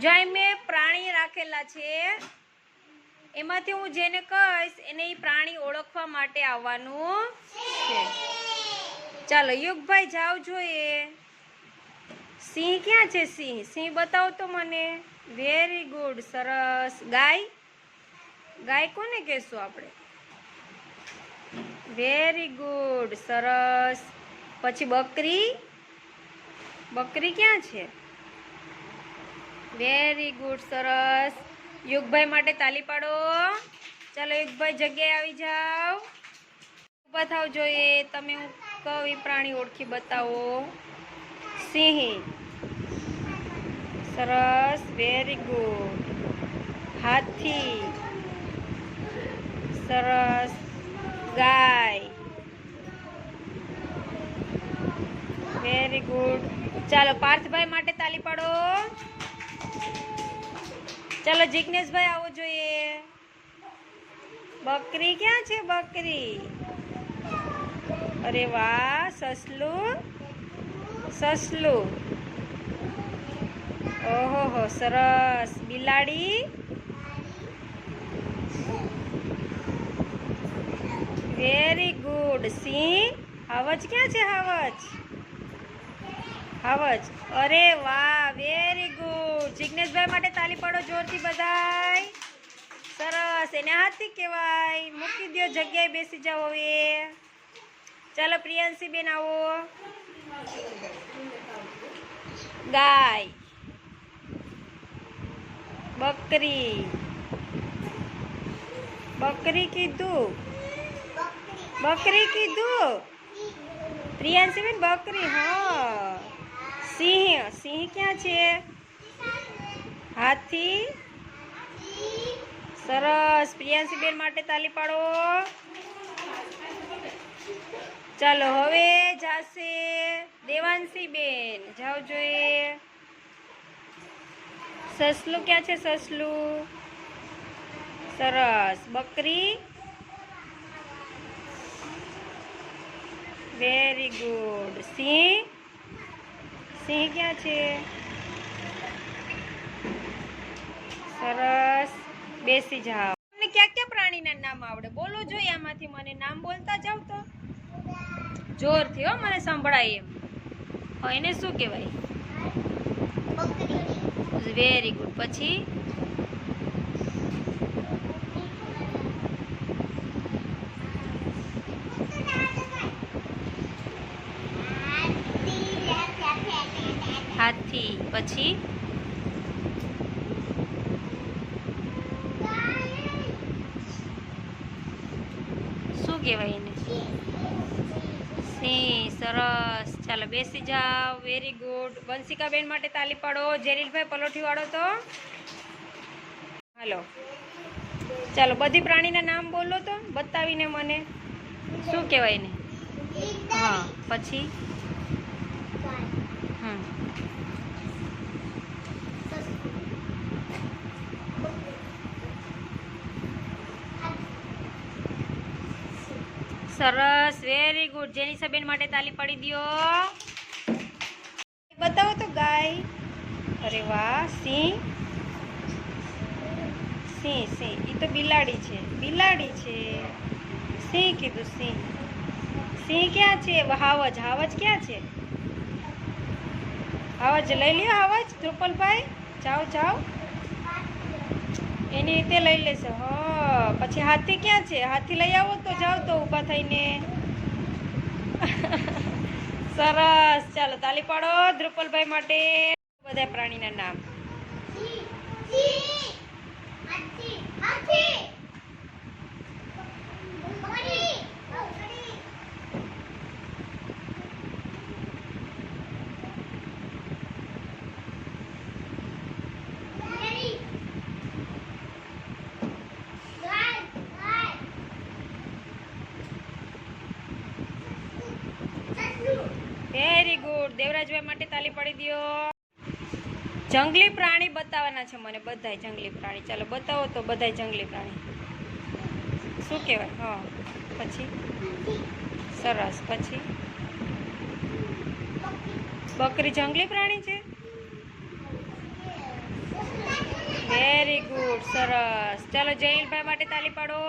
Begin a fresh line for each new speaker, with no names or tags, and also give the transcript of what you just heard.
જ્યાં મેં પ્રાણી રાખેલા છે, એમાંથી હું જેને કહીશ એને એ પ્રાણી ઓળખવા માટે આવવાનું છે. ચાલો, યુગભાઈ જાવ જોઈએ. સિંહ ક્યાં છે સિંહ? સિંહ બતાવો તો મને. વેરી ગુડ સરસ. ગાય? ગાય કોને કહેશું આપણે? વેરી ગુડ સરસ. પછી બકરી? બકરી ક્યાં છે? વેરી ગુડ સરસ. યુગભાઈ માટે તાલી પાડો. ચાલો યુગભાઈ જગ્યાએ આવી જાઓ. ઊભા થાવ જોઈએ. તમે હું કહું એ પ્રાણી ઓળખી બતાવો? સિંહ. સરસ. વેરી ગુડ હાથી. સરસ. ગાય. વેરી ગુડ ચાલો પાર્થભાઈ માટે તાલી પાડો. ચાલો જિજ્ઞેશભાઈ આવો જોઈએ. બકરી ક્યાં છે બકરી? અરે વાહ, સસલું. સસલું. ઓહો સરસ. બિલાડી? Very good. સિંહ? હાવજ ક્યાં છે, હાવજ? હાવજ. અરે વાહ, વેરી ગુડ. જિગ્નેશભાઈ માટે તાલી પાડો જોરથી બધાય. સરસ, એને હાથી કહેવાય. મૂકી દો જગ્યાએ બેસી જાઓ હવે. ચાલો પ્રિયાંશી બેન આવો. ગાય. બકરી. બકરી કીધું. બકરી કીધું. પ્રિયાંશી બેન બકરી, હા. સિંહ સિંહ ક્યાં છે? હાથી. સરસ. પ્રિયાંશી બેન માટે તાલી પાડો. ચાલો, હવે જાશે દેવાંશી બેન. જાઓ જોઈએ. સસલું ક્યાં છે સસલું? સરસ. બકરી? વેરી ગુડ સિંહ? સિંહ ક્યાં છે? સરસ. બેસી જાઓ. તમને ક્યાં ક્યાં પ્રાણીના નામ આવડે? બોલો જોઈએ આમાંથી મને નામ બોલતા જાવ તો. જોરથી હો મને સંભળાય એમ. હા એને શું કહેવાય? વેરી ગુડ પછી? હાથી. પછી? શું કહેવાય એને. સિંહ સરસ. ચાલો બેસી જાઓ. વેરી ગુડ વંશિકાબેન માટે તાલી પાડો. જેરીલભાઈ પલોઠી વાળો તો? હાલો. ચાલો બધી પ્રાણીના નામ બોલો તો બતાવીને મને. શું કહેવાય ને હા પછી? હમ. સરસ વેરી ગુડ જેનિસાબેન માટે તાલી પડી દ્યો. બતાવો તો, ગાય. અરે વાહ, સિંહ. સિંહ સિંહ. એ તો બિલાડી છે. બિલાડી છે. સિંહ કીધું, સિંહ. સિંહ ક્યાં છે? હાવજ. હાવજ ક્યાં છે? હાવજ લઈ લ્યો, હાવજ. ધ્રુપલભાઈ જાઓ જાઓ. એની રીતે લઈ લેશે. હ, પછી હાથી ક્યાં છે? હાથી લઈ આવો તો જાઓ તો ઊભા થઈને. સરસ. ચાલો, તાલી પાડો ધ્રુપલભાઈ માટે. બધા પ્રાણીના નામ. Very good. દેવરાજભાઈ માટે તાલી પાડી દો જંગલી પ્રાણી બતાવવાના છે મને બધાય જંગલી પ્રાણી. ચાલો બતાવો તો બધાય જંગલી પ્રાણી. શું કહેવાય? હા. પછી? સરસ. પછી? બકરી જંગલી પ્રાણી છે? વેરી ગુડ સરસ. ચાલો જયલભાઈ માટે તાલી પાડો.